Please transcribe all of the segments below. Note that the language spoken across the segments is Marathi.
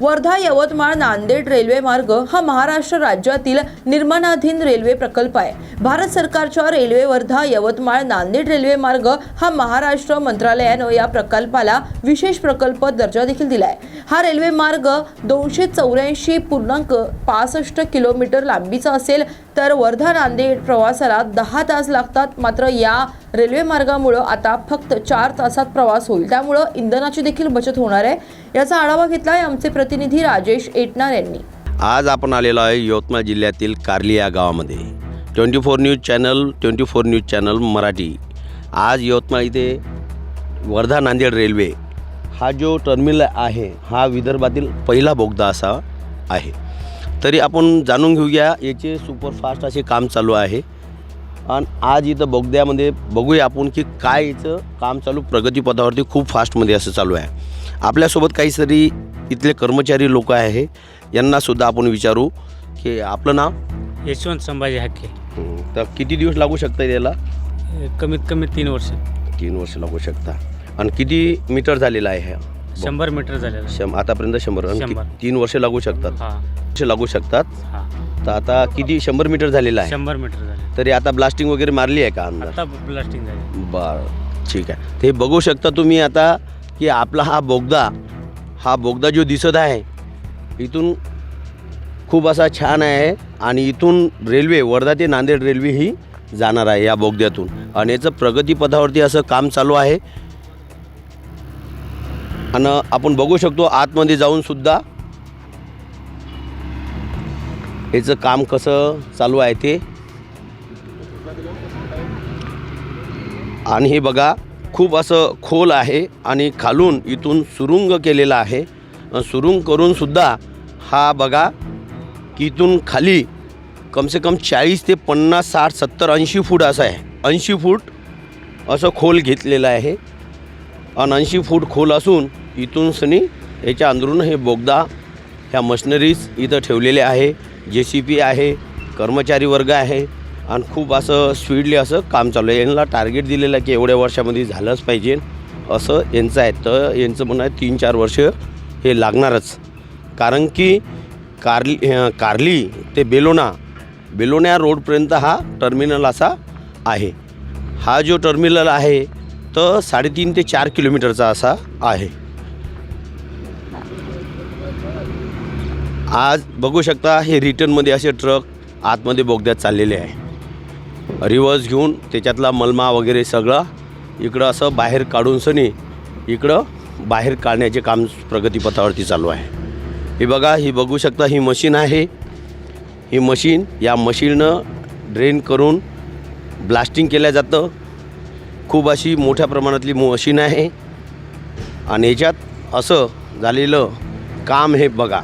वर्धा यवतमाळ नांदेड रेल्वे मार्ग हा महाराष्ट्र राज्यातील निर्माणाधीन रेल्वे प्रकल्प आहे. भारत सरकारच्या रेल्वे वर्धा यवतमाळ नांदेड रेल्वे मार्ग हा महाराष्ट्र मंत्रालयानं या प्रकल्पाला विशेष प्रकल्प दर्जा देखील दिलाय. हा रेल्वे मार्ग दोनशे चौऱ्याऐंशी पूर्णांक पासष्ट किलोमीटर लांबीचा असेल तर वर्धा नांदेड प्रवासाला दहा तास लागतात. मात्र या रेल्वे मार्गामुळं आता फक्त चार तासात प्रवास होईल. त्यामुळं इंधनाची देखील बचत होणार आहे. याचा आढावा घेतला आहे आमचे प्रतिनिधी राजेश एटणार यांनी. आज आपण आलेलो आहे यवतमाळ जिल्ह्यातील कार्ली या गावामध्ये. Twenty four news channel twenty four news channel Marathi. आज यवतमाळ इथे वर्धा नांदेड रेल्वे हा जो टर्मिनल आहे हा विदर्भातील पहिला बोगदा असा आहे. तरी आपण जाणून घेऊया याचे सुपरफास्ट असे काम चालू आहे. आणि आज इथं बोगद्यामध्ये बघूया आपण की काय याचं काम चालू प्रगतीपथावरती खूप फास्टमध्ये असं चालू आहे. आपल्यासोबत काही तरी इथले कर्मचारी लोक आहे यांनासुद्धा आपण विचारू की आपलं नाव? यशवंत संभाजी हाके. तर किती दिवस लागू शकतं याला? कमीत कमी तीन वर्ष. तीन वर्ष लागू शकता. आणि किती मीटर झालेला आहे? शंभर मीटर झालेलं शं आतापर्यंत शंभर. आणि कि- शंभर. तीन वर्ष लागू शकतात. हा. वर्ष लागू शकतात. हा. तर आता किती? शंभर मीटर झालेलं आहे. शंभर मीटर झाले. तरी आता ब्लास्टिंग वगैरे मारली आहे का आता ब्लास्टिंग झाली. बरं ठीक आहे. ते बघू शकता तुम्ही आता की आपला हा बोगदा हा बोगदा जो दिसत आहे इथून खूप असा छान आहे आणि इथून रेल्वे वर्धा ते नांदेड रेल्वे ही जाणार आहे या बोगद्यातून. आणि याचं प्रगतीपथावरती असं काम चालू आहे. आणि आपण बघू शकतो आतमध्ये जाऊनसुद्धा याचं काम कसं चालू आहे ते. आणि हे बघा खूप असं खोल आहे आणि खालून इथून सुरुंग केलेला आहे. सुरुंग करूनसुद्धा हा बघा की इथून खाली कमसे कम चाळीस ते पन्नास साठ सत्तर ऐंशी फूट असं आहे. ऐंशी फूट असं खोल घेतलेलं आहे. आणि ऐंशी फूट खोल असून इथून सनी याच्या अंदरून हे बोगदा ह्या मशनरीज इथं ठेवलेले आहे. जे सी पी आहे कर्मचारी वर्ग आहे आणि खूप असं स्पीडली असं काम चालू आहे. यांना टार्गेट दिलेलं आहे की एवढ्या वर्षामध्ये झालंच पाहिजे. असं यांचं आहे. तर यांचं म्हणणं आहे तीन चार वर्ष हे लागणारच. कारण की कारली कारली कार्ली ते बेलोना बेलोना रोडपर्यंत हा टर्मिनल असा आहे. हा जो टर्मिनल आहे तर साडेतीन ते चार किलोमीटरचा असा आहे. आज बघू शकता हे रिटर्नमध्ये असे ट्रक आतमध्ये बोगद्यात चाललेले आहे. रिवर्स घेऊन त्याच्यातला मलमा वगैरे सगळं इकडं असं बाहेर काढून सनी इकडं बाहेर काढण्याचे काम प्रगतीपथावरती चालू आहे. हे बघा ही बघू शकता ही मशीन आहे. ही मशीन या मशीननं ड्रेन करून ब्लास्टिंग केलं जातं. खूप अशी मोठ्या प्रमाणातली मशीन आहे. आणि याच्यात असं झालेलं काम हे बघा.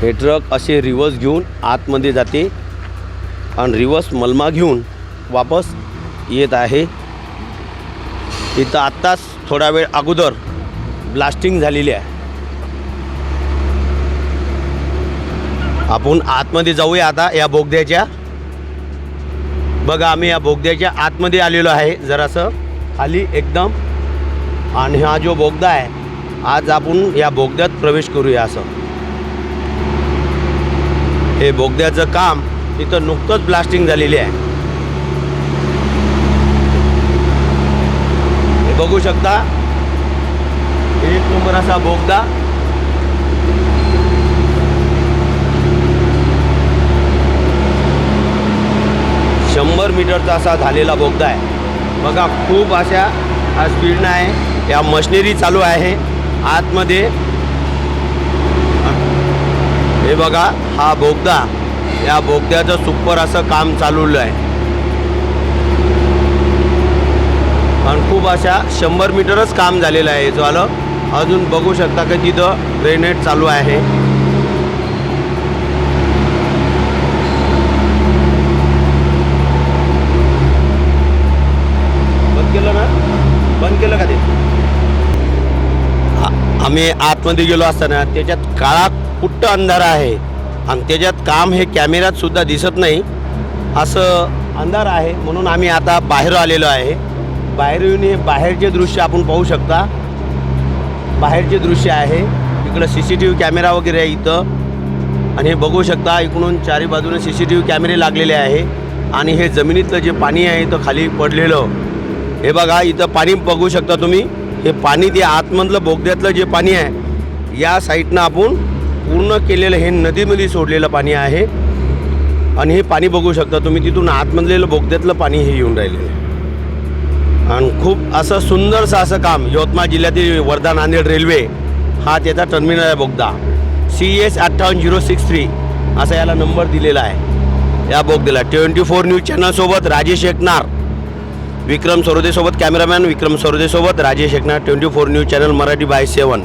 हे ट्रक असे रिवर्स घेऊन आतमध्ये जाते आणि रिवर्स मलमा घेऊन वापस येत आहे. इथं आत्ताच थोडा वेळ अगोदर ब्लास्टिंग झालेली आहे. आपण आतमध्ये जाऊया आता या बोगद्याच्या. बघा आम्ही या बोगद्याच्या आतमध्ये आलेलो आहे जरासं खाली एकदम. आणि हा जो बोगदा आहे आज आपण या बोगद्यात प्रवेश करूया असं. हे बोगद्याचं काम इथं नुकतंच ब्लास्टिंग झालेली आहे. हे बघू शकता? एक नंबर असा बोगदा. शंभर मीटरचा असा झालेला बोगदा आहे. बघा खूप अशा हा स्पीडनं आहे. या मशिनरी चालू आहे. आतमध्ये हे बघा हा बोगदा. या बोगद्याचं सुपर असं काम चालवलं आहे. आणि खूप अशा शंभर मीटरच काम झालेलं आहे जो आलं अजून बघू शकता की तिथं ग्रेनेड चालू आहे. बंद केलं ना? बंद केलं का ते? आम्ही आतमध्ये गेलो असताना त्याच्यात काळा कुट्ट अंधार आहे. आणि त्याच्यात काम हे कॅमेऱ्यातसुद्धा दिसत नाही. असं अंधार आहे. म्हणून आम्ही आता बाहेर आलेलो आहे. बाहेर येऊन हे बाहेरचे दृश्य आपण पाहू शकता. बाहेरचे दृश्य आहे. इकडं C C T V camera वगैरे आहे इथं. आणि हे बघू शकता इकडून चारी बाजूने सी सी टी व्ही कॅमेरे लागलेले आहे. आणि हे जमिनीतलं जे पाणी आहे इथं खाली पडलेलं. हे बघा इथं पाणी बघू शकता तुम्ही. हे पाणी ते आतमधलं बोगद्यातलं जे पाणी आहे या साईडनं आपण पूर्ण केलेलं हे नदीमध्ये सोडलेलं पाणी आहे. आणि हे पाणी बघू शकता तुम्ही तिथून आतमधलेलं बोगद्यातलं पाणी हे येऊन राहिलेलं आहे. आणि खूप असं सुंदरसं असं काम यवतमाळ जिल्ह्यातील वर्धा नांदेड रेल्वे हा त्याचा टर्मिनल आहे बोगदा. सी एस अठ्ठावन्न झिरो सिक्स थ्री असा याला नंबर दिलेला आहे. या बोगद्याला ट्वेंटी फोर न्यूज चॅनलसोबत राजेश एकनार विक्रम सरोदेसोबत cameraman Vikram सरोदेसोबत Rajesh Eknar twenty four news channel Marathi by seven.